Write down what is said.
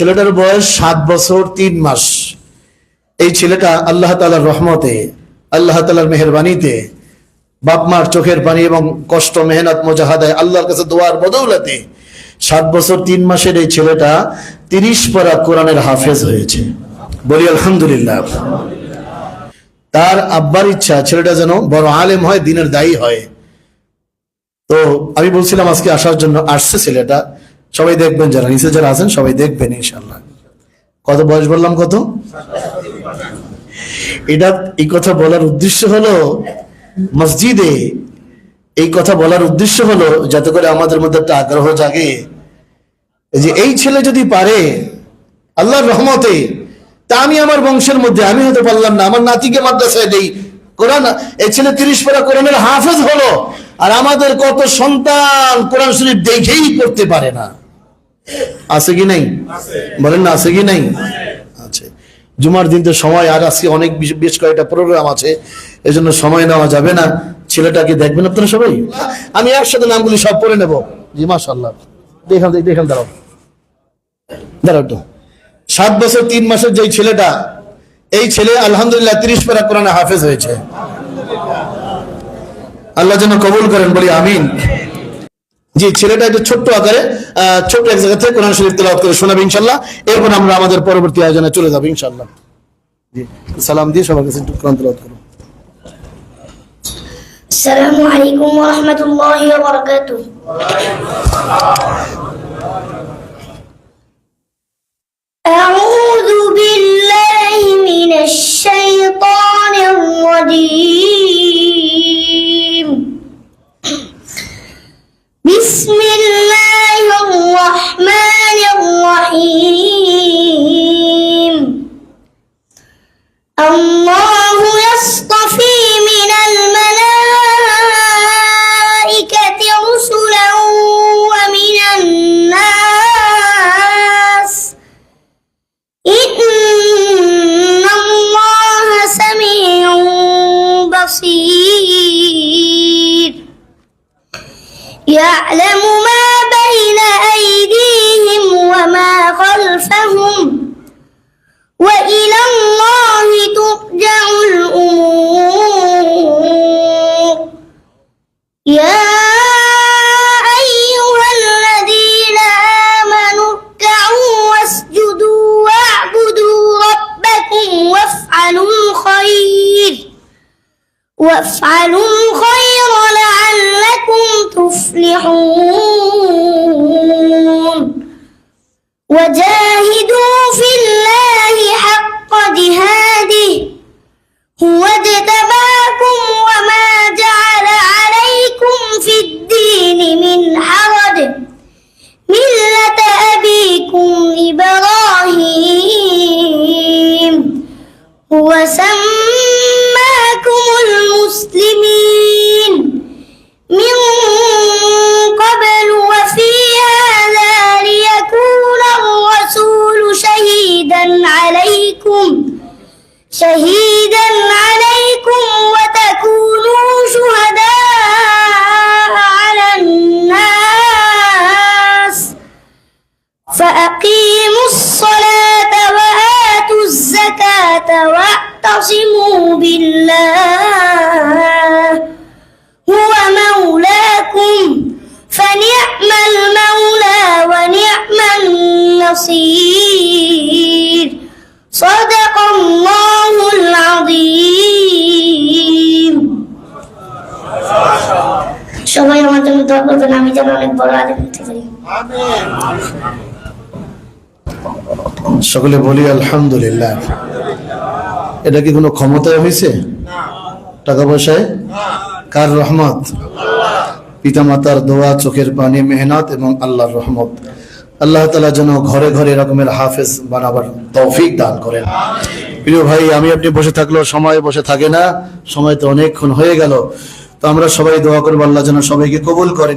ছেলেটার বয়স সাত বছর তিন মাস। এই ছেলেটা আল্লাহ তালার রহমতে, আল্লাহ তালার মেহরবানিতে, বাপ মার চোখের পানি এবং কষ্ট, মেহনত, মোজাহাদায় আল্লাহর কাছে দোয়ার বদৌলাতে সাত বছর তিন মাসের এই ছেলেটা তিরিশ পারা কোরআনের হাফেজ হয়েছে। বলি আলহামদুলিল্লাহ। তার আব্বার ইচ্ছা, ছেলেটা যেন বড় আলেম হয়, দিনের দায়ী হয়। তো আমি বলছিলাম আজকে আসার জন্য, আসছে ছেলেটা। সবাই দেখবেন যারা, নিচে যারা আছেন সবাই দেখবেন ইনশাল্লাহ কত বয়স বললাম কত? এটা এই কথা বলার উদ্দেশ্য হলো মসজিদে, এই কথা বলার উদ্দেশ্য হলো যাতে করে আমাদের মধ্যে একটা আগ্রহ জাগে। যে এই ছেলে যদি পারে, আল্লাহর রহমতে, তা আমি আমার বংশের মধ্যে, আমি হতে পারলাম না, আমার নাতিকে মাদ্রাসায় দেই। কোরআন, এই ছেলে তিরিশ পারা কোরআনের হাফেজ হলো, আর আমাদের কত সন্তান কোরআন শরীফ দেখেই করতে পারে না। আছে কি নাই? বলেন না আছে কি নাই? আছে জুমার দিন তো সময় আর আজকে অনেক বেশ- কয়েকটা প্রোগ্রাম আছে এজন্য সময় নেওয়া যাবে না। ছেলেটাকে দেখবেন আপনারা সবাই? আমি একসাথে নামগুলি সব পড়ে নেব। জি মাশাল্লাহ দেখান দেখান দাঁড়াও। দাঁড়াও একটু সাত বছর তিন মাসের যেই ছেলেটা এই ছেলে আলহামদুলিল্লাহ তিরিশ পারা কোরআনে হাফেজ হয়েছে। আল্লাহ যেন কবুল করেন বলি আমিন। জি ছেলেটা একটু ছোট্ট আকারে ছোট এক জায়গা থেকে কোরআন শরীফ তেলাওয়াত করে শোনাবে ইনশাল্লাহ এরপর আমরা আমাদের পরবর্তী আয়োজনে চলে যাব ইনশাল্লাহ জি, সালাম দিয়ে সবার কাছে একটু কোরআন তেলাওয়াত করুন আসসালামু আলাইকুম ওয়া রাহমাতুল্লাহি ওয়া বারাকাতুহু। الله يصطفي من الملائكة رسلا ومن الناس. إن الله سميع بصير. يعلم يا أيها الذين آمنوا اركعوا واسجدوا واعبدوا ربكم وافعلوا الخير وافعلوا الخير لعلكم تفلحون. إبراهيم هو سماكم المسلمين من قبل وفي هذا ليكون الرسول شهيدا عليكم شهيدا عليكم. واعتصموا بالله هو مولاكم فنعم المولى ونعم النصير صدق الله العظيم সবাই আমার জন্য দোয়া করবেন আমি যেন অনেক বড় আলেম হতে পারি সকলে বলি আলহামদুলিল্লাহ এটা কি কোনো ক্ষমতায় হয়েছে? টাকা পয়সায়? কার রহমত? পিতামাতার দোয়া, চোখের পানি, মেহনত এবং আল্লাহর রহমত। আল্লাহ তালা যেন ঘরে ঘরে এরকমের হাফেজ বানাবার তৌফিক দান করেন। প্রিয় ভাই, আমি আপনি বসে থাকলেও সময় বসে থাকে না। সময় তো অনেকক্ষণ হয়ে গেল। তো আমরা সবাই দোয়া করব, আল্লাহ যেন সবাইকে কবুল করেন